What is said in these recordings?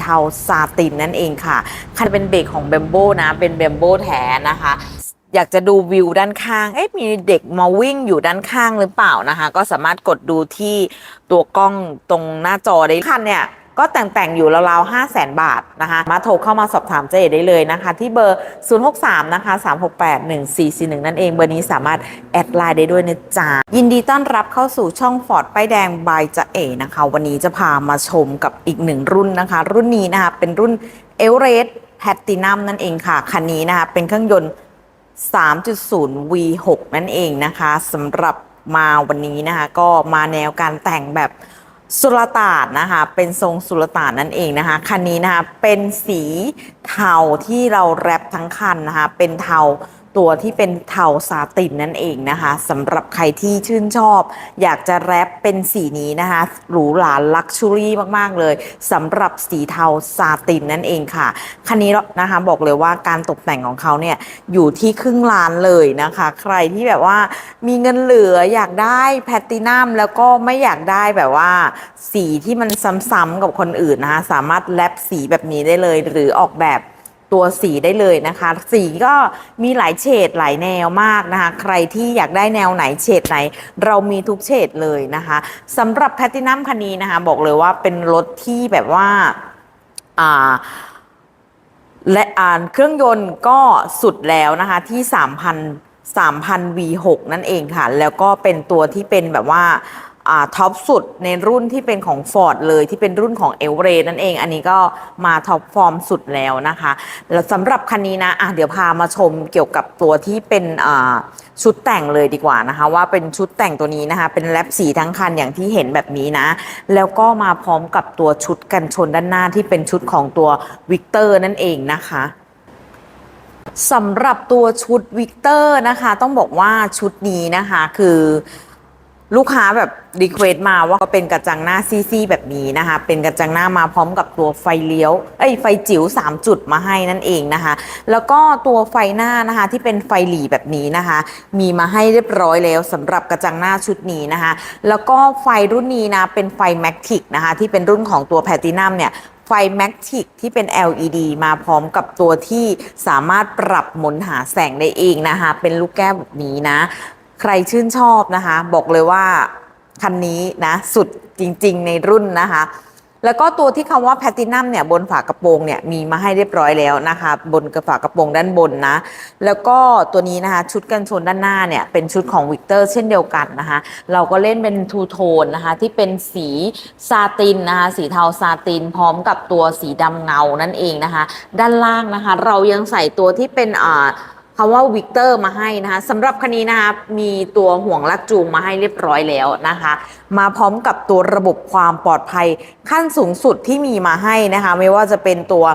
เทาซาตินนั่นเองค่ะ คันเป็นเบรกของเบมโบนะ เป็นเบมโบแท้นะคะอยากจะดูวิวด้านข้าง เอ๊ะ มีเด็กมาวิ่งอยู่ด้านข้างหรือเปล่านะคะ ก็สามารถกดดูที่ตัวกล้องตรงหน้าจอได้คันเนี่ย ก็แต่งๆอยู่ราวๆ5 0 0 0 0 0บาทนะคะ มาโทรเข้ามาสอบถามเจเอได้เลยนะคะ ที่เบอร์ 063 นะคะ 368 1441 นั่นเองเบอร์นี้สามารถแอดไลน์ได้ด้วยนะจ๊ะ ยินดีต้อนรับเข้าสู่ช่องฟอร์ดป้ายแดงบายจะเอนะคะ วันนี้จะพามาชมกับอีกหนึ่งรุ่นนะคะ รุ่นนี้นะคะ เป็นรุ่นเอ r เรสแพตตินัมนั่นเองค่ะ คันนี้นะคะ เป็นเครื่องยนต์ 3.0 V6 นั่นเองนะคะสำหรับมาวันนี้นะคะ ก็มาแนวการแต่งแบบ สุลต่านนะคะเป็นทรงสุลต่านนั่นเองนะคะคันนี้นะคะเป็นสีเทาที่เราแรปทั้งคันนะคะเป็นเทา ตัวที่เป็นเทาซาตินนั่นเองนะคะสำหรับใครที่ชื่นชอบ อยากจะแรปเป็นสีนี้นะคะหรูหราลักชัวรี่มากๆเลยสำหรับสีเทาซาตินนั่นเองค่ะ คันนี้นะคะบอกเลยว่าการตกแต่งของเขาเนี่ยอยู่ที่ครึ่งล้านเลยนะคะ ใครที่แบบว่ามีเงินเหลืออยากได้แพตตินัมแล้วก็ไม่อยากได้แบบว่า สีที่มันซ้ำๆกับคนอื่นนะคะสามารถแลบสีแบบนี้ได้เลย หรือออกแบบ ตัวสีได้เลยนะคะ สีก็มีหลายเฉดหลายแนวมากนะคะ ใครที่อยากได้แนวไหนเฉดไหน เรามีทุกเฉดเลยนะคะสำหรับแพลตตินัมคันนี้นะคะ บอกเลยว่าเป็นรถที่แบบว่าอ่าและอ่านเครื่องยนต์ก็สุดแล้วนะคะที่ 3,000 3,000 V6 นั่นเองค่ะ แล้วก็เป็นตัวที่เป็นแบบว่า ท็อปสุดในรุ่นที่เป็นของ Ford เลยที่เป็นรุ่นของ e v e r e นั่นเอง อันนี้ก็มาท็อปฟอร์มสุดแล้วนะคะแล้วสำหรับคันนี้นะะเดี๋ยวพามาชมเกี่ยวกับตัวที่เป็นชุดแต่งเลยดีกว่านะคะ ว่าเป็นชุดแต่งตัวนี้นะคะ เป็นแรปสีทั้งคันอย่างที่เห็นแบบนี้นะ แล้วก็มาพร้อมกับตัวชุดกันชนด้านหน้าที่เป็นชุดของตัววิกเตอร์นั่นเองนะคะสำหรับตัวชุดวิกเตอร์นะคะ ต้องบอกว่าชุดนี้นะคะคือ ลูกค้าแบบรีเควสมาว่าก็เป็นกระจังหน้าซี่ๆแบบนี้นะคะ เป็นกระจังหน้ามาพร้อมกับตัวไฟเลี้ยวเอ้ยไฟจิ๋ว3 จุดมาให้นั่นเองนะคะ แล้วก็ตัวไฟหน้านะคะที่เป็นไฟหลีแบบนี้นะคะ มีมาให้เรียบร้อยแล้วสำหรับกระจังหน้าชุดนี้นะคะ แล้วก็ไฟรุ่นนี้นะเป็นไฟแมกทิกนะคะที่เป็นรุ่นของตัวแพลตินัมเนี่ยไฟแมกทิกที่เป็น LED มาพร้อมกับตัวที่สามารถปรับหมุนหาแสงได้เองนะคะ เป็นลูกแก้วแบบนี้นะ ใครชื่นชอบนะคะ บอกเลยว่าคันนี้นะสุดจริง ๆ ในรุ่นนะคะ แล้วก็ตัวที่คำว่าแพ t ตินัมเนี่ยบนฝากระโปรงเนี่ยมีมาให้เรียบร้อยแล้วนะคะ บนกระฝากระโปรงด้านบนนะ แล้วก็ตัวนี้นะคะชุดกันชนด้านหน้าเนี่ยเป็นชุดของวิกเตอร์เช่นเดียวกันนะคะ เราก็เล่นเป็นทูโทนนะคะที่เป็นสีซาตินนะคะสีเทาซาติน พร้อมกับตัวสีดำเงานั่นเองนะคะ ด้านล่างนะคะ เรายังใส่ตัวที่เป็นอ่า คำว่าวิกเตอร์มาให้นะคะสำหรับคันนี้นะคะมีตัวห่วงลักจูงมาให้เรียบร้อยแล้วนะคะ มาพร้อมกับตัวระบบความปลอดภัยขั้นสูงสุดที่มีมาให้นะคะ ไม่ว่าจะเป็นตัว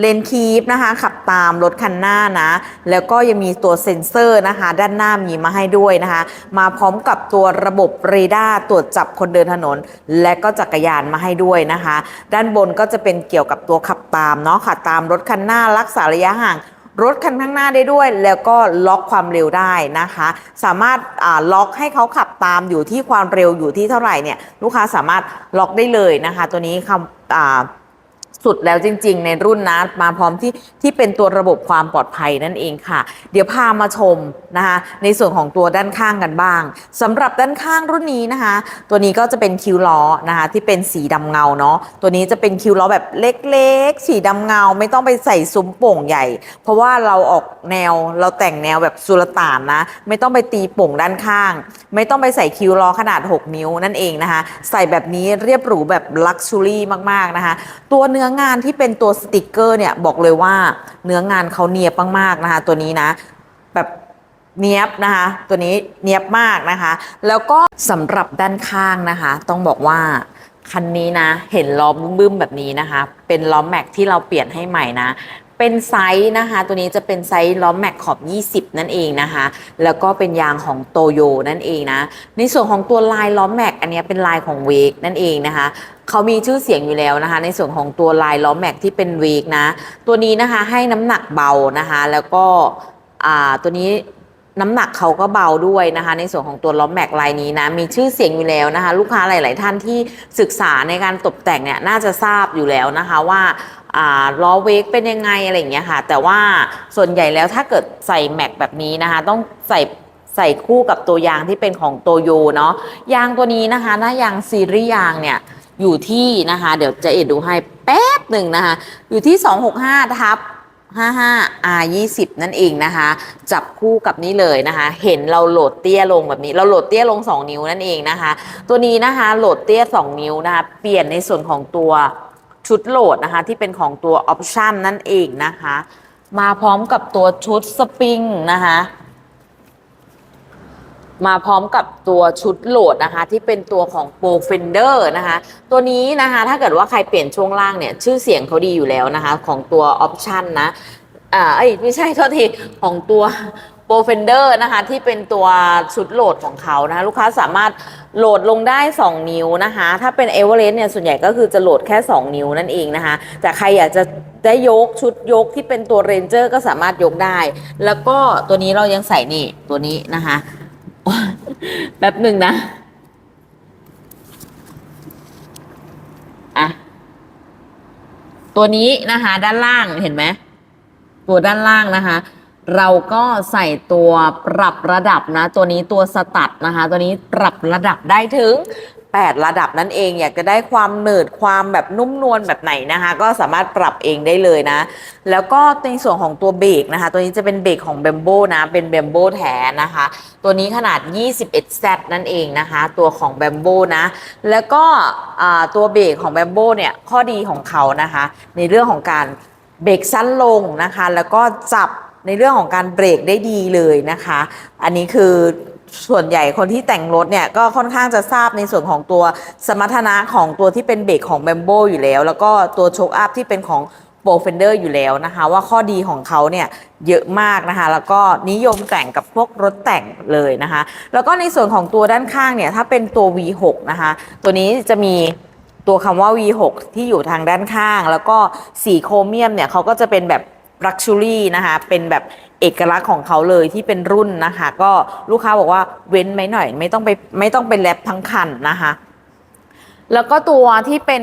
เลนคีฟนะคะ ขับตามรถคันหน้านะ แล้วก็ยังมีตัวเซ็นเซอร์นะคะ ด้านหน้ามีมาให้ด้วยนะคะ มาพร้อมกับตัวระบบเรดาร์ตรวจจับคนเดินถนน และก็จักรยานมาให้ด้วยนะคะ ด้านบนก็จะเป็นเกี่ยวกับตัวขับตามเนาะขับตามรถคันหน้ารักษาระยะห่าง รถคันข้างหน้าได้ด้วย แล้วก็ล็อกความเร็วได้นะคะ สามารถล็อกให้เขาขับตามอยู่ที่ความเร็วอยู่ที่เท่าไหร่เนี่ยลูกค้าสามารถล็อกได้เลยนะคะ ตัวนี้คำอ่า สุดแล้วจริง ๆ ในรุ่นนะมาพร้อมที่ที่เป็นตัวระบบความปลอดภัยนั่นเองค่ะ เดี๋ยวพามาชมนะคะในส่วนของตัวด้านข้างกันบ้างสำหรับด้านข้างรุ่นนี้นะคะ ตัวนี้ก็จะเป็นคิวล้อนะคะที่เป็นสีดำเงาเนาะตัวนี้จะเป็นคิวล้อแบบเล็กๆ สีดำเงาไม่ต้องไปใส่ซุ้มโป่งใหญ่ เพราะว่าเราออกแนวเราแต่งแนวแบบสุลต่านนะ ไม่ต้องไปตีโป่งด้านข้าง ไม่ต้องไปใส่คิวล้อขนาด 6 นิ้วนั่นเองนะคะ ใส่แบบนี้เรียบหรูแบบลักชัวรี่มากๆนะคะ ตัวเนื้องานที่เป็นตัวสติกเกอร์เนี่ยบอกเลยว่าเนื้องานเขาเนียบมากๆนะคะตัวนี้นะแบบเนียบนะคะตัวนี้เนียบมากนะคะ แล้วก็สำหรับด้านข้างนะคะ ต้องบอกว่าคันนี้นะ เห็นล้อบึ้มๆแบบนี้นะคะ เป็นล้อแม็กที่เราเปลี่ยนให้ใหม่นะ เป็นไซส์นะคะ ตัวนี้จะเป็นไซส์ล้อมแม็กขอบ 20 นั่นเองนะคะ แล้วก็เป็นยางของโตโยนั่นเองนะ ในส่วนของตัวลายล้อมแม็กอันนี้เป็นลายของเวกนั่นเองนะคะเขามีชื่อเสียงอยู่แล้วนะคะ ในส่วนของตัวลายล้อมแม็กที่เป็นเวกนะ ตัวนี้นะคะให้น้ำหนักเบานะคะ แล้วก็ตัวนี้น้ำหนักเขาก็เบาด้วยนะคะ ในส่วนของตัวล้อมแม็กลายนี้นะ มีชื่อเสียงอยู่แล้วนะคะ ลูกค้าหลาย ๆ ท่านที่ศึกษาในการตกแต่งเนี่ยน่าจะทราบอยู่แล้วนะคะว่า ล้อเวกเป็นยังไงอะไรอย่างเงี้ยค่ะ แต่ว่าส่วนใหญ่แล้วถ้าเกิดใส่แม็กแบบนี้นะคะ ต้องใส่ใส่คู่กับตัวยางที่เป็นของโตโยเนาะยางตัวนี้นะคะหน้ายางซีรีส์ยางเนี่ยอยู่ที่นะคะ เดี๋ยวจะเอ็ดดูให้แป๊บหนึ่งนะคะ อยู่ที่ 265ทับ 55 R 20นั่นเองนะคะ จับคู่กับนี่เลยนะคะ เห็นเราโหลดเตี้ยลงแบบนี้ เราโหลดเตี้ยลง 2 นิ้วนั่นเองนะคะ ตัวนี้นะคะโหลดเตี้ย 2 นิ้วนะคะ เปลี่ยนในส่วนของตัว ชุดโหลดนะคะ ที่เป็นของตัวออปชันนั่นเองนะคะ มาพร้อมกับตัวชุดสปริงนะคะมาพร้อมกับตัวชุดโหลดนะคะ ที่เป็นตัวของ Pro Fender นะคะ ตัวนี้นะคะ ถ้าเกิดว่าใครเปลี่ยนช่วงล่างเนี่ย ชื่อเสียงเขาดีอยู่แล้วนะคะ ของตัวออปชันนะอ่าเอ้ไม่ใช่โทษทีของตัว Pro Fender นะคะที่เป็นตัวชุดโหลดของเขานะคะลูกค้าสามารถโหลดลงได้ 2 นิ้วนะคะ ถ้าเป็น e v e r e s t เนี่ยส่วนใหญ่ก็คือจะโหลดแค่ 2 นิ้วนั่นเองนะคะ แต่ใครอยากจะได้ยกชุดยกที่เป็นตัว Ranger ก็สามารถยกได้ แล้วก็ตัวนี้เรายังใส่นี่ตัวนี้นะคะแป๊บหนึ่งนะอะตัวนี้นะคะ ด้านล่างเห็นไหมตัวด้านล่างนะคะ เราก็ใส่ตัวปรับระดับนะ ตัวนี้ตัวสตัดนะคะ ตัวนี้ปรับระดับได้ถึง 8 ระดับนั่นเองอยากจะได้ความหนืดความแบบนุ่มนวลแบบไหนนะคะ ก็สามารถปรับเองได้เลยนะ แล้วก็ในส่วนของตัวเบรกนะคะ ตัวนี้จะเป็นเบรกของ b บมโบนะเป็น b บมโบแท้นะคะ ตัวนี้ขนาด 21Z นั่นเองนะคะ ตัวของ b บมโบนะ แล้วก็ตัวเบรกของ b บมโบเนี่ยข้อดีของเขานะคะ ในเรื่องของการเบรกสั้นลงนะคะ แล้วก็จับ ในเรื่องของการเบรกได้ดีเลยนะคะ อันนี้คือส่วนใหญ่คนที่แต่งรถเนี่ยก็ค่อนข้างจะทราบในส่วนของตัวสมรรถนะของตัวที่เป็นเบรกของ b บมโบอยู่แล้ว แล้วก็ตัวโชคอัพที่เป็นของโปรเฟนเดอร์อยู่แล้วนะคะ ว่าข้อดีของเขาเนี่ยเยอะมากนะคะ แล้วก็นิยมแต่งกับพวกรถแต่งเลยนะคะ แล้วก็ในส่วนของตัวด้านข้างเนี่ยถ้าเป็นตัว V6 นะคะ ตัวนี้จะมีตัวคำว่า V6 ที่อยู่ทางด้านข้าง แล้วก็สีโครเมียมเนี่ยเขาก็จะเป็นแบบ Luxury นะคะเป็นแบบเอกลักษณ์ของเขาเลยที่เป็นรุ่นนะคะ ก็ลูกค้าบอกว่าเว้นไหมหน่อย ไม่ต้องไปไม่ต้องไปแรปทั้งคันนะคะแล้วก็ตัวที่เป็น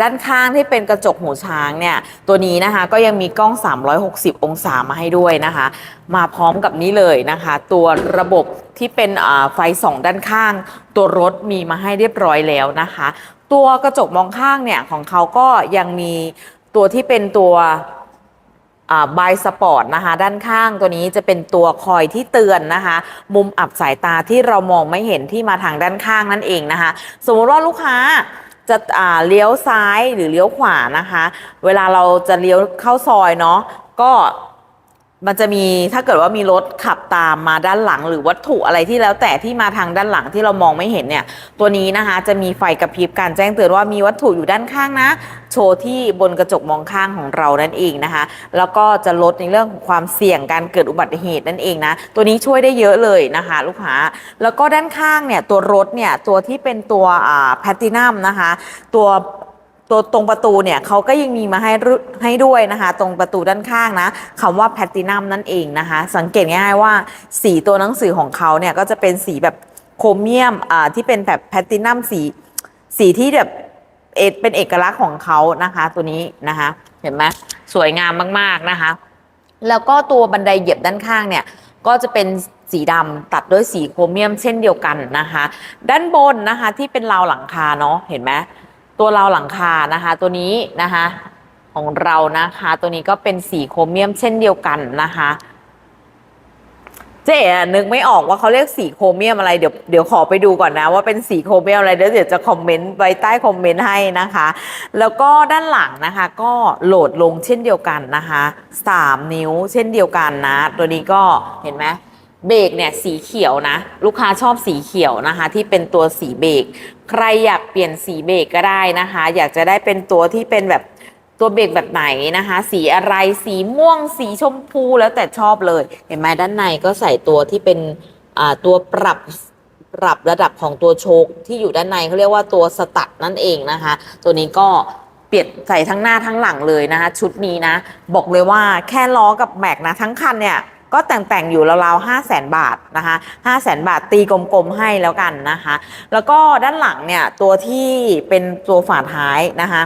ด้านข้างที่เป็นกระจกหูช้างเนี่ย ตัวนี้นะคะก็ยังมีกล้อง 360 องศามาให้ด้วยนะคะ มาพร้อมกับนี้เลยนะคะ ตัวระบบที่เป็นไฟสองด้านข้าง ตัวรถมีมาให้เรียบร้อยแล้วนะคะ ตัวกระจกมองข้างเนี่ยของเขาก็ยังมีตัวที่เป็นตัว บายสปอร์ตนะคะ ด้านข้างตัวนี้จะเป็นตัวคอยที่เตือนนะคะ มุมอับสายตาที่เรามองไม่เห็นที่มาทางด้านข้างนั่นเองนะคะ สมมติว่าลูกค้าจะอ่าเลี้ยวซ้ายหรือเลี้ยวขวานะคะ เวลาเราจะเลี้ยวเข้าซอยเนาะก็ มันจะมีถ้าเกิดว่ามีรถขับตามมาด้านหลัง หรือวัตถุอะไรที่แล้วแต่ที่มาทางด้านหลังที่เรามองไม่เห็นเนี่ย ตัวนี้นะคะจะมีไฟกระพริบการแจ้งเตือนว่ามีวัตถุอยู่ด้านข้างนะ โชว์ที่บนกระจกมองข้างของเรานั่นเองนะคะ แล้วก็จะลดในเรื่องของความเสี่ยงการเกิดอุบัติเหตุนั่นเองนะ ตัวนี้ช่วยได้เยอะเลยนะคะ ลูกค้า แล้วก็ด้านข้างเนี่ยตัวรถเนี่ยตัวที่เป็นตัวอ่าแพตินัมนะคะ ตัว ตัวตรงประตูเนี่ยเขาก็ยังมีมาให้ให้ด้วยนะคะ ตรงประตูด้านข้างนะคำว่าแพตินัมนั่นเองนะคะ สังเกตง่ายๆว่า สีตัวหนังสือของเขาเนี่ยก็จะเป็นสีแบบโครเมียมอ่าที่เป็นแบบแพตินัมสีสีที่แบบเอเป็นเอกลักษณ์ของเขานะคะ ตัวนี้นะคะ เห็นไหมสวยงามมากๆนะคะ แล้วก็ตัวบันไดเหยียบด้านข้างเนี่ยก็จะเป็นสีดำตัดด้วยสีโครเมียมเช่นเดียวกันนะคะ ด้านบนนะคะที่เป็นราวหลังคาเนาะเห็นไหม ตัวเราหลังคานะคะ ตัวนี้นะคะของเรานะคะ ตัวนี้ก็เป็นสีโครเมียมเช่นเดียวกันนะคะ เจ๊นึกไม่ออกว่าเขาเรียกสีโครเมียมอะไรเดี๋ยวเดี๋ยวขอไปดูก่อนนะว่าเป็นสีโครเมียมอะไรเดี๋ยวเดี๋ยวจะคอมเมนต์ไว้ใต้คอมเมนต์ให้นะคะ แล้วก็ด้านหลังนะคะ ก็โหลดลงเช่นเดียวกันนะคะ3นิ้วเช่นเดียวกันนะ ตัวนี้ก็เห็นไหม เบรกเนี่ยสีเขียวนะ ลูกค้าชอบสีเขียวนะคะ ที่เป็นตัวสีเบรกใครอยากเปลี่ยนสีเบรกก็ได้นะคะ อยากจะได้เป็นตัวที่เป็นแบบตัวเบรกแบบไหนนะคะ สีอะไรสีม่วงสีชมพูแล้วแต่ชอบเลย เห็นไหมด้านในก็ใส่ตัวที่เป็นตัวปรับปรับระดับของตัวโชคที่อยู่ด้านในเขาเรียกว่าตัวสตัดนั่นเองนะคะ ตัวนี้ก็เปลี่ยนใส่ทั้งหน้าทั้งหลังเลยนะคะ ชุดนี้นะ บอกเลยว่าแค่ล้อกับแม็กนะทั้งคันเนี่ย ก็แต่งๆอยู่ราวๆห้าแสนบาทนะคะห้าแสนบาทตีกลมๆให้แล้วกันนะคะ แล้วก็ด้านหลังเนี่ยตัวที่เป็นตัวฝาท้ายนะคะ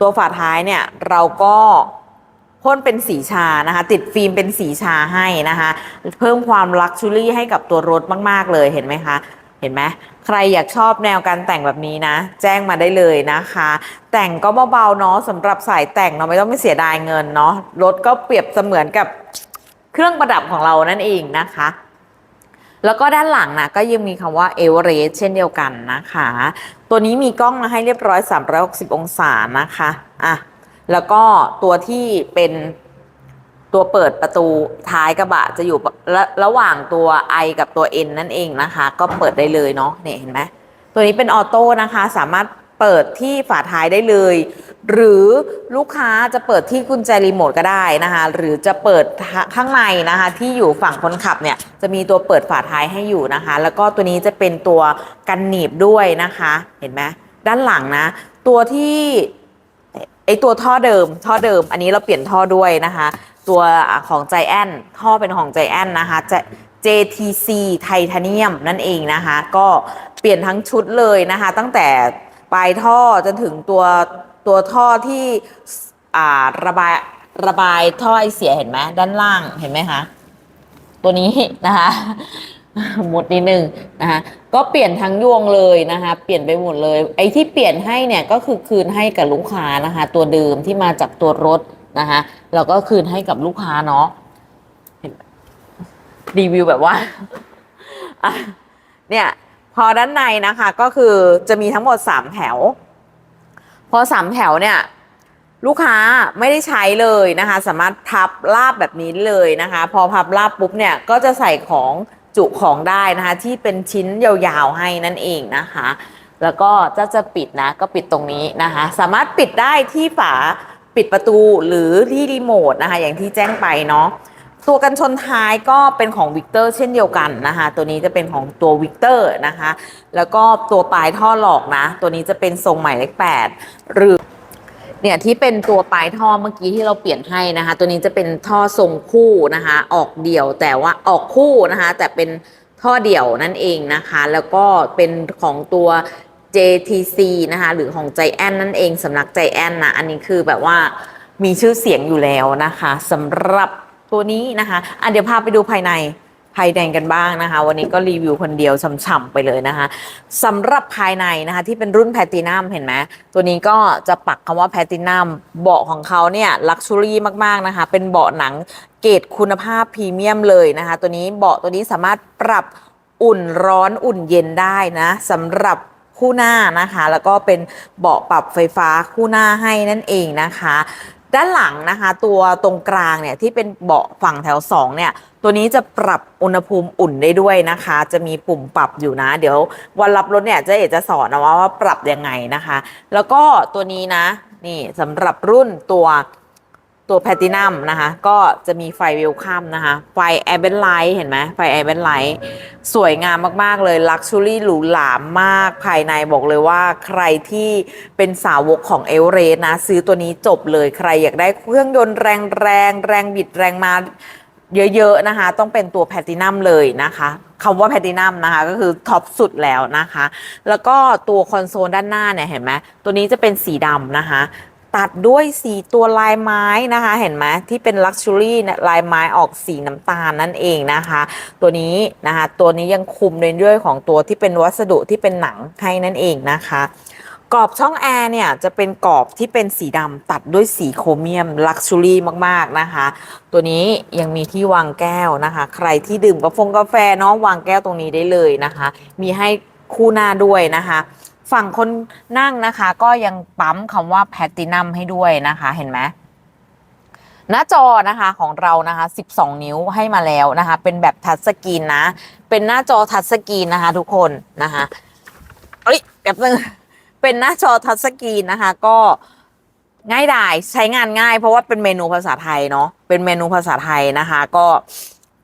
ตัวฝาท้ายเนี่ยเราก็พ่นเป็นสีชานะคะ ติดฟิล์มเป็นสีชาให้นะคะ เพิ่มความลักชัวรี่ให้กับตัวรถมาก ๆ เลยเห็นไหมคะ เห็นไหมใครอยากชอบแนวการแต่งแบบนี้นะ แจ้งมาได้เลยนะคะ แต่งก็เบาๆเนาะสำหรับสายแต่งเนาะไม่ต้องไม่เสียดายเงินเนาะรถก็เปรียบเสมือนกับ เครื่องประดับของเรานั่นเองนะคะ แล้วก็ด้านหลังนะก็ยังมีคำว่าเอเวอเรสเช่นเดียวกันนะคะ ตัวนี้มีกล้องมาให้เรียบร้อย 360 องศานะคะอะแล้วก็ตัวที่เป็นตัวเปิดประตูท้ายกระบะจะอยู่ระระหว่างตัว I กับตัว N นั่นเองนะคะ ก็เปิดได้เลยเนาะเนี่ยเห็นไหมตัวนี้เป็นออโต้นะคะ สามารถ เปิดที่ฝาท้ายได้เลย หรือลูกค้าจะเปิดที่กุญแจรีโมทก็ได้นะคะ หรือจะเปิดข้างในนะคะ ที่อยู่ฝั่งคนขับเนี่ยจะมีตัวเปิดฝาท้ายให้อยู่นะคะ แล้วก็ตัวนี้จะเป็นตัวกันหนีบด้วยนะคะ เห็นไหมด้านหลังนะ ตัวที่ไอตัวท่อเดิมท่อเดิม อันนี้เราเปลี่ยนท่อด้วยนะคะ ตัวของใจแอนท่อเป็นของใจแอนนะคะจะ JTC ไทเทเนียมนั่นเองนะคะ ก็เปลี่ยนทั้งชุดเลยนะคะ ตั้งแต่ ปลายท่อจนถึงตัวตัวท่อที่ระบายระบายท่อไอเสียเห็นไหมด้านล่างเห็นไหมคะตัวนี้นะคะหมดนิดนึงนะคะก็เปลี่ยนทั้งยวงเลยนะคะเปลี่ยนไปหมดเลย ไอ้ที่เปลี่ยนให้เนี่ยก็คือคืนให้กับลูกค้านะคะ ตัวเดิมที่มาจากตัวรถนะคะเราก็คืนให้กับลูกค้าเนาะเห็นรีวิวแบบว่าเนี่ย พอด้านในนะคะก็คือจะมีทั้งหมด 3 แถว พอ 3 แถวเนี่ยลูกค้าไม่ได้ใช้เลยนะคะ สามารถพับลาบแบบนี้เลยนะคะ พอพับลาบปุ๊บเนี่ยก็จะใส่ของจุของได้นะคะ ที่เป็นชิ้นยาวๆให้นั่นเองนะคะ แล้วก็จะจะปิดนะก็ปิดตรงนี้นะคะ สามารถปิดได้ที่ฝาปิดประตูหรือที่รีโมทนะคะ อย่างที่แจ้งไปเนาะ ตัวกันชนท้ายก็เป็นของวิกเตอร์เช่นเดียวกันนะคะ ตัวนี้จะเป็นของตัววิกเตอร์นะคะ แล้วก็ตัวปลายท่อหลอกนะ ตัวนี้จะเป็นทรงหมายเลขแปดหรือเนี่ยที่เป็นตัวปลายท่อเมื่อกี้ที่เราเปลี่ยนให้นะคะ ตัวนี้จะเป็นท่อทรงคู่นะคะ ออกเดี่ยวแต่ว่าออกคู่นะคะ แต่เป็นท่อเดี่ยวนั่นเองนะคะ แล้วก็เป็นของตัว JTC นะคะ หรือของใจแอนนั่นเองสำนักใจแอนนะ อันนี้คือแบบว่ามีชื่อเสียงอยู่แล้วนะคะสำหรับ ตัวนี้นะคะอะเดี๋ยวพาไปดูภายในภายในกันบ้างนะคะ วันนี้ก็รีวิวคนเดียวฉ่ำๆไปเลยนะคะสำหรับภายในนะคะที่เป็นรุ่นแพลตินัมเห็นไหมตัวนี้ก็จะปักคำว่าแพลตินัมเบาะของเขาเนี่ยลักชัวรี่มากๆนะคะ เป็นเบาะหนังเกรดคุณภาพพรีเมียมเลยนะคะ ตัวนี้เบาะตัวนี้สามารถปรับอุ่นร้อนอุ่นเย็นได้นะสำหรับคู่หน้านะคะ แล้วก็เป็นเบาะปรับไฟฟ้าคู่หน้าให้นั่นเองนะคะ ด้านหลังนะคะ ตัวตรงกลางเนี่ยที่เป็นเบาะฝั่งแถว2เนี่ยตัวนี้จะปรับอุณหภูมิอุ่นได้ด้วยนะคะ จะมีปุ่มปรับอยู่นะ เดี๋ยววันรับรถเนี่ยเจะเอกจะสอนนะว่าว่าปรับยังไงนะคะ แล้วก็ตัวนี้นะนี่สำหรับรุ่นตัว ตัวแพตินัมนะคะ ก็จะมีไฟเวลคัมนะคะ ไฟแอร์เบนไลท์เห็นไหมไฟแอร์เบนไลท์สวยงามมาก ๆ เลยลักชัวรี่หรูหรามากภายในบอกเลยว่าใครที่เป็นสาวกของเอเวอเรสต์นะ ซื้อตัวนี้จบเลยใครอยากได้เครื่องยนต์แรงแรงแรงบิดแรงมาเยอะ ๆ นะคะ ต้องเป็นตัวแพลตินัมเลยนะคะคำว่าแพตินัมนะคะ ก็คือท็อปสุดแล้วนะคะ แล้วก็ตัวคอนโซลด้านหน้าเนี่ย เห็นไหมตัวนี้จะเป็นสีดำนะคะ ตัดด้วยสีตัวลายไม้นะคะ เห็นไหมที่เป็นลักชัวรี่ลายไม้ออกสีน้ำตาลนั่นเองนะคะ ตัวนี้นะคะ ตัวนี้ยังคุมในเรื่องของตัวที่เป็นวัสดุที่เป็นหนังให้นั่นเองนะคะ กรอบช่องแอร์เนี่ยจะเป็นกรอบที่เป็นสีดำตัดด้วยสีโครเมียมลักชัวรี่มากๆนะคะ ตัวนี้ยังมีที่วางแก้วนะคะ ใครที่ดื่มกาแฟเนาะวางแก้วตรงนี้ได้เลยนะคะ มีให้คู่หน้าด้วยนะคะ ฝั่งคนนั่งนะคะ ก็ยังปั๊มคำว่าแพตตินัมให้ด้วยนะคะ เห็นไหมหน้าจอนะคะของเรานะคะ 12 นิ้วให้มาแล้วนะคะ เป็นแบบทัชสกรีนนะ เป็นหน้าจอทัชสกรีนนะคะ ทุกคนนะคะเอ้ยแป๊บนึงเป็นหน้าจอทัชสกรีนนะคะ ก็ง่ายดายใช้งานง่าย เพราะว่าเป็นเมนูภาษาไทยเนาะเป็นเมนูภาษาไทยนะคะ ก็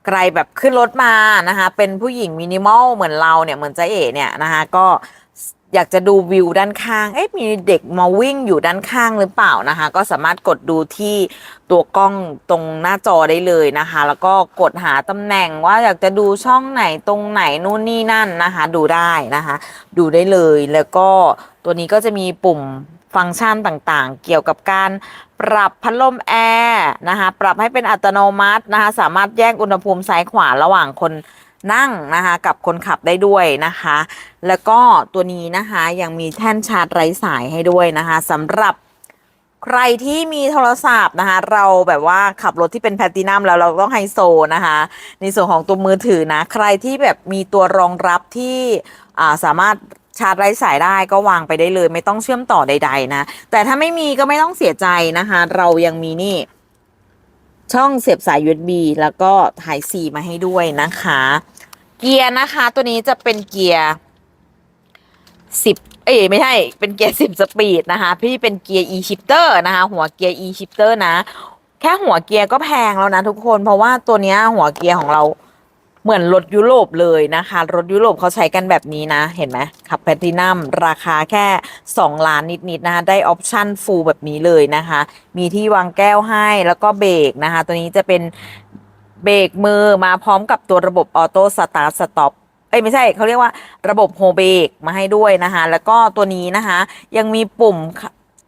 ใครแบบขึ้นรถมานะคะ เป็นผู้หญิงมินิมอลเหมือนเราเนี่ยเหมือนเจ๊เอ๋เนี่ยนะคะ ก็ อยากจะดูวิวด้านข้าง เอ๊ะมีเด็กมาวิ่งอยู่ด้านข้างหรือเปล่านะคะ ก็สามารถกดดูที่ตัวกล้องตรงหน้าจอได้เลยนะคะ แล้วก็กดหาตำแหน่งว่าอยากจะดูช่องไหนตรงไหนนู่นนี่นั่นนะคะ ดูได้นะคะ ดูได้เลยแล้วก็ตัวนี้ก็จะมีปุ่มฟังก์ชันต่างๆ เกี่ยวกับการปรับพัดลมแอร์นะคะ ปรับให้เป็นอัตโนมัตินะคะ สามารถแยกอุณหภูมิซ้ายขวาระหว่างคน นั่งนะคะกับคนขับได้ด้วยนะคะ แล้วก็ตัวนี้นะคะยังมีแท่นชาร์จไร้สายให้ด้วยนะคะสำหรับใครที่มีโทรศัพท์นะคะ เราแบบว่าขับรถที่เป็นแพลตตินัมแล้วเราต้องไฮโซนะคะ ในส่วนของตัวมือถือนะ ใครที่แบบมีตัวรองรับที่สามารถชาร์จไร้สายได้ก็วางไปได้เลย ไม่ต้องเชื่อมต่อใด ๆ นะ แต่ถ้าไม่มีก็ไม่ต้องเสียใจนะคะ เรายังมีนี่ ช่องเสียบสาย USB แล้วก็ Type C มาให้ด้วยนะคะ เกียร์นะคะ ตัวนี้จะเป็นเกียร์สิบเอ้ยไม่ใช่ เป็นเกียร์สิบสปีดนะคะ พี่เป็นเกียร์ e shifter นะคะ หัวเกียร์ e shifter นะ แค่หัวเกียร์ก็แพงแล้วนะทุกคน เพราะว่าตัวนี้หัวเกียร์ของเราเหมือนรถยุโรปเลยนะคะ รถยุโรปเขาใช้กันแบบนี้นะ เห็นไหมขับแพลตินัมราคาแค่ 2 ล้านนิดๆนะคะ ได้ออปชั่นฟูลแบบนี้เลยนะคะ มีที่วางแก้วให้แล้วก็เบรกนะคะ ตัวนี้จะเป็น เบรกมือมาพร้อมกับตัวระบบออโต้สตาร์ทสต็อปเอ้ยไม่ใช่เขาเรียกว่าระบบโฮเบรกมาให้ด้วยนะคะ แล้วก็ตัวนี้นะคะ ยังมีปุ่ม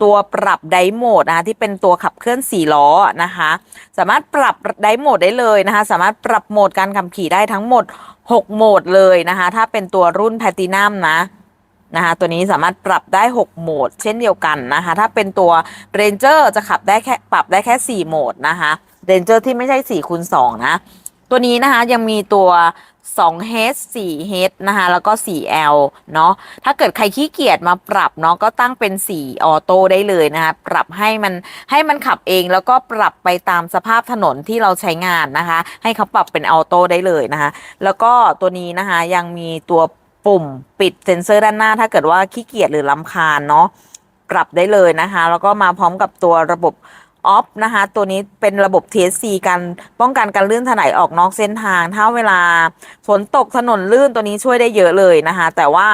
ตัวปรับไดโหมดนะคะที่เป็นตัวขับเคลื่อน4ล้อนะคะ สามารถปรับไดโหมดได้เลยนะคะ สามารถปรับโหมดการขับขี่ได้ทั้งหมด 6 โหมดเลยนะคะ ถ้าเป็นตัวรุ่นแพตินัมนะนะคะตัวนี้สามารถปรับได้ 6 โหมด เช่นเดียวกันนะคะ ถ้าเป็นตัว Ranger จะขับได้แค่ปรับได้แค่ 4 โหมดนะคะ Ranger ที่ไม่ใช่4คูณ2นะ ตัวนี้นะคะยังมีตัว2 h 4 h นะคะ แล้วก็4 l เนาะถ้าเกิดใครขี้เกียจมาปรับเนาะก็ตั้งเป็น4ออโต้ได้เลยนะคะ ปรับให้มันให้มันขับเองแล้วก็ปรับไปตามสภาพถนนที่เราใช้งานนะคะ ให้เขาปรับเป็นออโต้ได้เลยนะคะ แล้วก็ตัวนี้นะคะยังมีตัวปุ่มปิดเซ็นเซอร์ด้านหน้า ถ้าเกิดว่าขี้เกียจหรือลำคาญเนาะปรับได้เลยนะคะ แล้วก็มาพร้อมกับตัวระบบ ออฟนะคะตัวนี้เป็นระบบ TSC การป้องกันการลื่นถลายออกนอกเส้นทาง ถ้าเวลาฝนตกถนนลื่นตัวนี้ช่วยได้เยอะเลยนะคะ แต่ว่า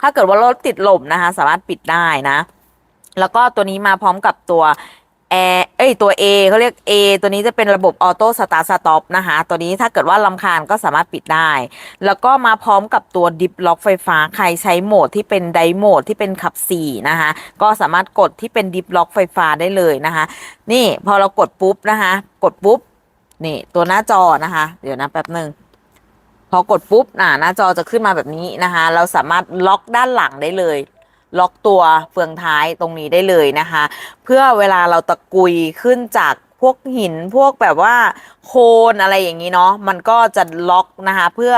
ถ้าเกิดว่ารถติดลมนะคะ สามารถปิดได้นะ แล้วก็ตัวนี้มาพร้อมกับตัว แอร์เอ้ยตัว A เขาเรียก A ตัวนี้จะเป็นระบบออโต้สตาร์สต็อปนะคะตัวนี้ถ้าเกิดว่าลำคาญก็สามารถปิดได้ แล้วก็มาพร้อมกับตัวดิฟล็อกไฟฟ้าใครใช้โหมดที่เป็นไดโหมดที่เป็นขับ 4 นะคะ ก็สามารถกดที่เป็นดิฟล็อกไฟฟ้าได้เลยนะคะ นี่พอเรากดปุ๊บนะคะ กดปุ๊บ นี่ตัวหน้าจอนะคะ เดี๋ยวนะแป๊บหนึ่งพอกดปุ๊บอ่าหน้าจอจะขึ้นมาแบบนี้นะคะ เราสามารถล็อกด้านหลังได้เลย ล็อกตัวเฟืองท้ายตรงนี้ได้เลยนะคะ เพื่อเวลาเราตะกุยขึ้นจากพวกหินพวกแบบว่าโคนอะไรอย่างนี้เนาะมันก็จะล็อกนะคะ เพื่อ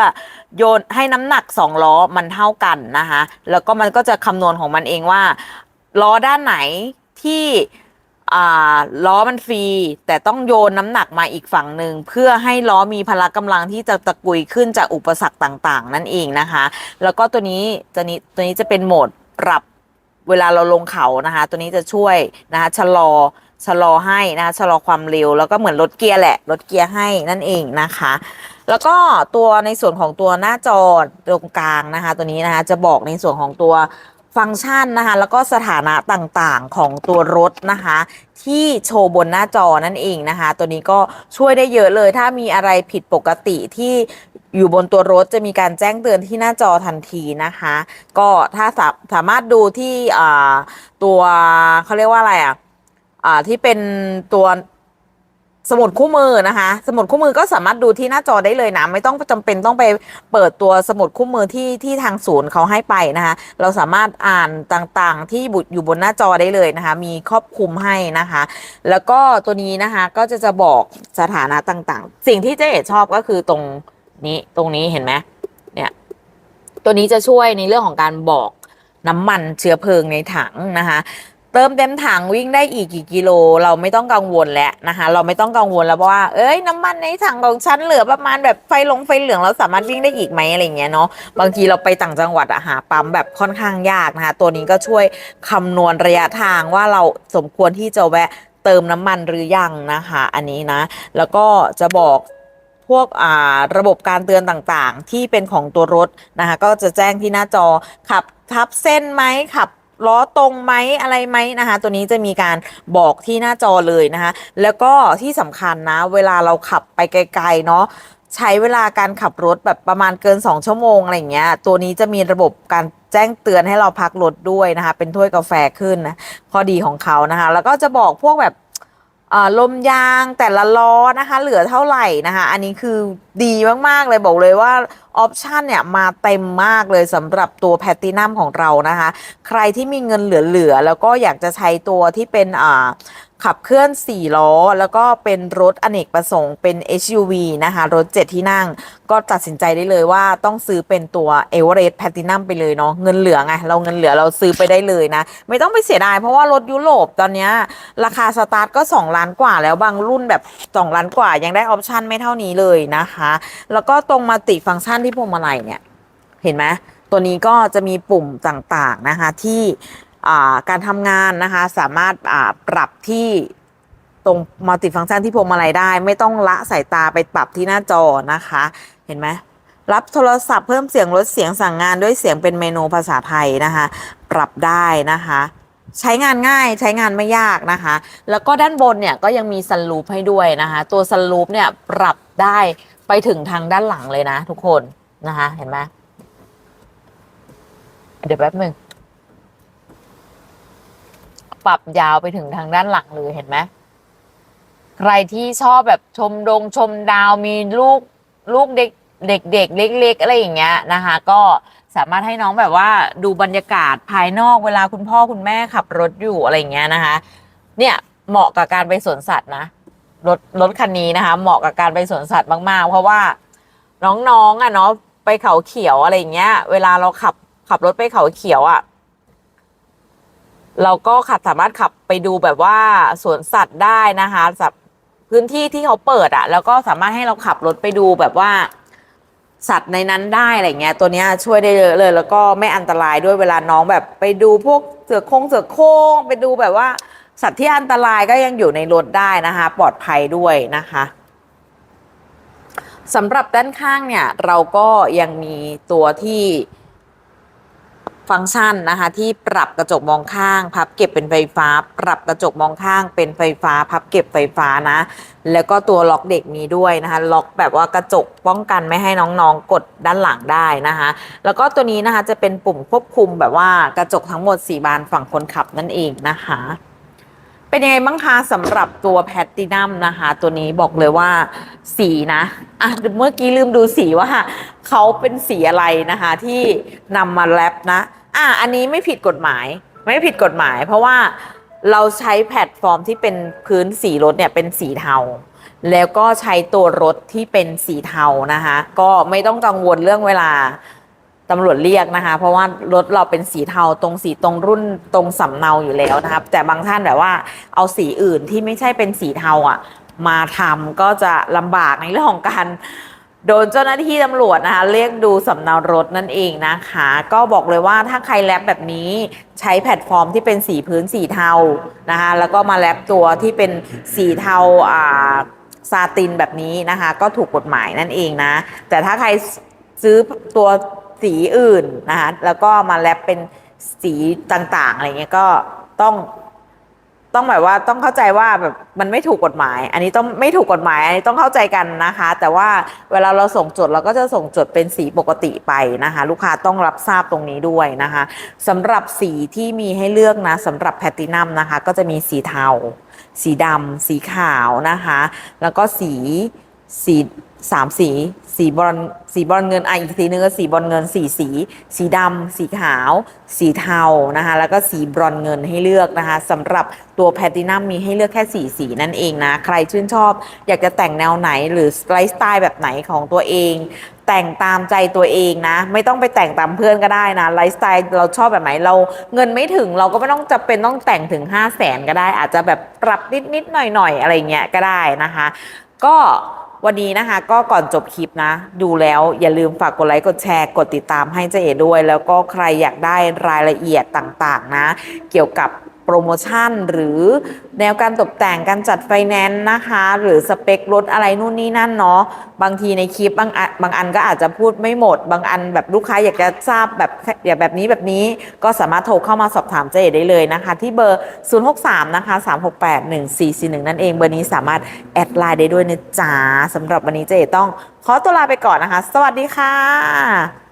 โยนให้น้ำหนักสองล้อมันเท่ากันนะคะ แล้วก็มันก็จะคำนวณของมันเองว่าล้อด้านไหนที่ล้อมันฟรี แต่ต้องโยนน้ำหนักมาอีกฝั่งหนึ่งเพื่อให้ล้อมีพละกำลังที่จะตะกุยขึ้นจากอุปสรรคต่างๆ นั่นเองนะคะ แล้วก็ตัวนี้ตัวนี้ตัวนี้จะเป็นโหมด ปรับเวลาเราลงเขานะคะ ตัวนี้จะช่วยนะคะชะลอชะลอให้นะคะชะลอความเร็ว แล้วก็เหมือนลดเกียร์แหละลดเกียร์ให้นั่นเองนะคะ แล้วก็ตัวในส่วนของตัวหน้าจอตรงกลางนะคะ ตัวนี้นะคะจะบอกในส่วนของตัว ฟังก์ชันนะคะแล้วก็สถานะต่างๆของตัวรถนะคะ ที่โชว์บนหน้าจอนั่นเองนะคะ ตัวนี้ก็ช่วยได้เยอะเลย ถ้ามีอะไรผิดปกติที่อยู่บนตัวรถจะมีการแจ้งเตือนที่หน้าจอทันทีนะคะ ก็ถ้าสาสามารถดูที่ตัวเขาเรียกว่าอะไรอะอ่าที่เป็นตัว สมุดคู่มือนะคะ สมุดคู่มือก็สามารถดูที่หน้าจอได้เลยนะ ไม่ต้องจำเป็นต้องไปเปิดตัวสมุดคู่มือที่ที่ทางศูนย์เขาให้ไปนะคะ เราสามารถอ่านต่างๆ ที่บุอยู่บนหน้าจอได้เลยนะคะ มีครอบคลุมให้นะคะ แล้วก็ตัวนี้นะคะก็จะจะบอกสถานะต่างๆ สิ่งที่เจ๊เอ๋ชอบก็คือตรงนี้ตรงนี้เห็นไหมเนี่ยตัวนี้จะช่วยในเรื่องของการบอกน้ำมันเชื้อเพลิงในถังนะคะ เติมเต็มถังวิ่งได้อีกกี่กิโล เราไม่ต้องกังวลแล้วนะคะ เราไม่ต้องกังวลแล้วว่าเอ้ยน้ำมันในถังของฉันเหลือประมาณแบบไฟลงไฟเหลืองเราสามารถวิ่งได้อีกไหมอะไรเงี้ยเนาะบางทีเราไปต่างจังหวัดอะหาปั๊มแบบค่อนข้างยากนะคะ ตัวนี้ก็ช่วยคำนวณระยะทางว่าเราสมควรที่จะแวะเติมน้ำมันหรือยังนะคะ อันนี้นะ แล้วก็จะบอกพวกอ่าระบบการเตือนต่างๆ ที่เป็นของตัวรถนะคะ ก็จะแจ้งที่หน้าจอขับทับเส้นไหมขับ ล้อตรงไหมอะไรไหมนะคะ ตัวนี้จะมีการบอกที่หน้าจอเลยนะคะ แล้วก็ที่สำคัญนะ เวลาเราขับไปไกลๆเนาะใช้เวลาการขับรถแบบประมาณเกิน 2 ชั่วโมงอะไรเงี้ย ตัวนี้จะมีระบบการแจ้งเตือนให้เราพักรถด้วยนะคะ เป็นถ้วยกาแฟขึ้นนะข้อดีของเขานะคะ แล้วก็จะบอกพวกแบบ ลมยางแต่ละล้อนะคะ เหลือเท่าไหร่นะคะ อันนี้คือดีมาก ๆ เลยบอกเลยว่าออปชันเนี่ยมาเต็มมากเลยสำหรับตัวแพตตินัมของเรานะคะ ใครที่มีเงินเหลือ ๆ แล้วก็อยากจะใช้ตัวที่เป็นอ่า ขับเคลื่อน 4 ล้อ แล้วก็เป็นรถอเนกประสงค์เป็น SUV นะคะ รถ 7 ที่นั่ง ก็ตัดสินใจได้เลยว่าต้องซื้อเป็นตัว e v e r e s t Platinum ไปเลยเนาะเงินเหลือไงเราเงินเหลือเราซื้อไปได้เลยนะ ไม่ต้องไปเสียดายเพราะว่ารถยุโรปตอนนี้ราคาสตาร์ทก็ 2 ล้านกว่าแล้วบางรุ่นแบบ 2 ล้านกว่ายังได้ออปชันไม่เท่านี้เลยนะคะ แล้วก็ตรงมาติฟังก์ชันที่พวงมาลัยเนี่ย เห็นไหมตัวนี้ก็จะมีปุ่มต่างๆนะคะที่ การทำงานนะคะสามารถปรับที่ตรงมัลติฟังก์ชันที่พวงมาลัยได้ ไม่ต้องละสายตาไปปรับที่หน้าจอนะคะ เห็นไหมรับโทรศัพท์เพิ่มเสียงลดเสียงสั่งงานด้วยเสียงเป็นเมนูภาษาไทยนะคะ ปรับได้นะคะ ใช้งานง่ายใช้งานไม่ยากนะคะ แล้วก็ด้านบนเนี่ยก็ยังมีซันรูปให้ด้วยนะคะ ตัวซันรูปเนี่ยปรับได้ไปถึงทางด้านหลังเลยนะทุกคนนะคะ เห็นไหมเดี๋ยวแป๊บหนึ่ง ปรับยาวไปถึงทางด้านหลังเลยเห็นไหมใครที่ชอบแบบชมดงชมดาวมีลูกลูกเด็กเด็กเด็กเล็ก ๆ อะไรอย่างเงี้ยนะคะ ก็สามารถให้น้องแบบว่าดูบรรยากาศภายนอกเวลาคุณพ่อคุณแม่ขับรถอยู่อะไรอย่างเงี้ยนะคะ เนี่ยเหมาะกับการไปสวนสัตว์นะรถรถคันนี้นะคะ เหมาะกับการไปสวนสัตว์มาก ๆ เพราะว่าน้องๆอะเนาะไปเขาเขียวอะไรอย่างเงี้ย เวลาเราขับขับรถไปเขาเขียวอะ เราก็ขับสามารถขับไปดูแบบว่าสวนสัตว์ได้นะคะสับพื้นที่ที่เขาเปิดอะ่ะแล้วก็สามารถให้เราขับรถไปดูแบบว่า สัตว์ในนั้นได้อะไรเงี้ย ตัวเนี้ยช่วยได้เยอะเลย แล้วก็ไม่อันตรายด้วยเวลาน้องแบบไปดูพวกเสือโคร่งเสือโคร่งไปดูแบบว่า สัตว์ที่อันตรายก็ยังอยู่ในรถได้นะคะ ปลอดภัยด้วยนะคะสำหรับด้านข้างเนี่ย เราก็ยังมีตัวที่ ฟังก์ชันนะคะที่ปรับกระจกมองข้าง พับเก็บเป็นไฟฟ้า ปรับกระจกมองข้างเป็นไฟฟ้า พับเก็บไฟฟ้านะ แล้วก็ตัวล็อกเด็กมีด้วยนะคะ ล็อกแบบว่ากระจกป้องกันไม่ให้น้องๆ กดด้านหลังได้นะคะ แล้วก็ตัวนี้นะคะจะเป็นปุ่มควบคุมแบบว่ากระจกทั้งหมด 4 บานฝั่งคนขับนั่นเองนะคะ เป็นยังไงบ้างคะสำหรับตัวแพตตินัมนะคะ ตัวนี้บอกเลยว่า สีนะอะเมื่อกี้ลืมดูสีว่าเขาเป็นสีอะไรนะคะที่นำมาแรปนะ อะอันนี้ไม่ผิดกฎหมาย ไม่ผิดกฎหมาย เพราะว่าเราใช้แพลตฟอร์มที่เป็นพื้นสีรถเนี่ยเป็นสีเทา แล้วก็ใช้ตัวรถที่เป็นสีเทานะคะ ก็ไม่ต้องกังวลเรื่องเวลาตำรวจเรียกนะคะ เพราะว่ารถเราเป็นสีเทาตรงสีตรงรุ่นตรงสำเนาอยู่แล้วนะครับ แต่บางท่านแบบว่าเอาสีอื่นที่ไม่ใช่เป็นสีเทาอะ มาทำก็จะลำบากในเรื่องของการโดนเจ้าหน้าที่ตำรวจนะคะเรียกดูสำเนารถนั่นเองนะคะ ก็บอกเลยว่าถ้าใครแรปแบบนี้ใช้แพลตฟอร์มที่เป็นสีพื้นสีเทานะคะแล้วก็มาแรปตัวที่เป็นสีเทาอ่าซาตินแบบนี้นะคะ ก็ถูกกฎหมายนั่นเองนะ แต่ถ้าใครซื้อตัวสีอื่นนะคะแล้วก็มาแรปเป็นสีต่างๆอะไรเงี้ยก็ต้อง ต้องแบบว่าต้องเข้าใจว่าแบบมันไม่ถูกกฎหมาย อันนี้ต้องไม่ถูกกฎหมาย อันนี้ต้องเข้าใจกันนะคะ แต่ว่าเวลาเราส่งจดเราก็จะส่งจดเป็นสีปกติไปนะคะ ลูกค้าต้องรับทราบตรงนี้ด้วยนะคะสำหรับสีที่มีให้เลือกนะสำหรับแพลตินัมนะคะ ก็จะมีสีเทา สีดำสีขาวนะคะ แล้วก็สีสี สามสีสีบอลสีบอลเงินอะอีกสีหนึงก็สีบอลเงินสี่สี สีดำสีขาว สีเทานะคะแล้วก็สีบรอนเงินให้เลือกนะคะสำหรับตัวแพตินัมมีให้เลือกแค่สีสีนั่นเองนะ ใครชื่นชอบ อยากจะแต่งแนวไหนหรือไลฟ์สไตล์แบบไหนของตัวเอง แต่งตามใจตัวเองนะ ไม่ต้องไปแต่งตามเพื่อนก็ได้นะไลฟ์สไตล์เราชอบแบบไหนเราเงินไม่ถึงเราก็ไม่ต้องจะเป็นต้องแต่งถึง 5 0 0แสนก็ได้ อาจจะแบบปรับนิดนิดหน่อยหน่อยๆอะไรเงี้ยก็ได้นะคะ ก็ วันนี้นะคะ ก็ก่อนจบคลิปนะ ดูแล้วอย่าลืมฝากกดไลค์กดแชร์กดติดตามให้เจ๊เอด้วย แล้วก็ใครอยากได้รายละเอียดต่างๆนะ เกี่ยวกับ โปรโมชั่นหรือแนวการตกแต่งการจัดไฟแนนซ์นะคะ หรือสเปครถอะไรนู่นนี่นั่นเนาะบางทีในคลิปบางบางอันก็อาจจะพูดไม่หมด บางอันแบบลูกค้าอยากจะทราบแบบอยากแบบนี้แบบนี้ก็สามารถโทรเข้ามาสอบถามเจเอ๋ได้เลยนะคะ ที่เบอร์ 063 นะคะ 368 1441 นั่นเองเบอร์นี้สามารถแอดไลน์ได้ด้วยนะจ๊ะสำหรับวันนี้เจเอ๋ต้องขอตัวลาไปก่อนนะคะ สวัสดีค่ะ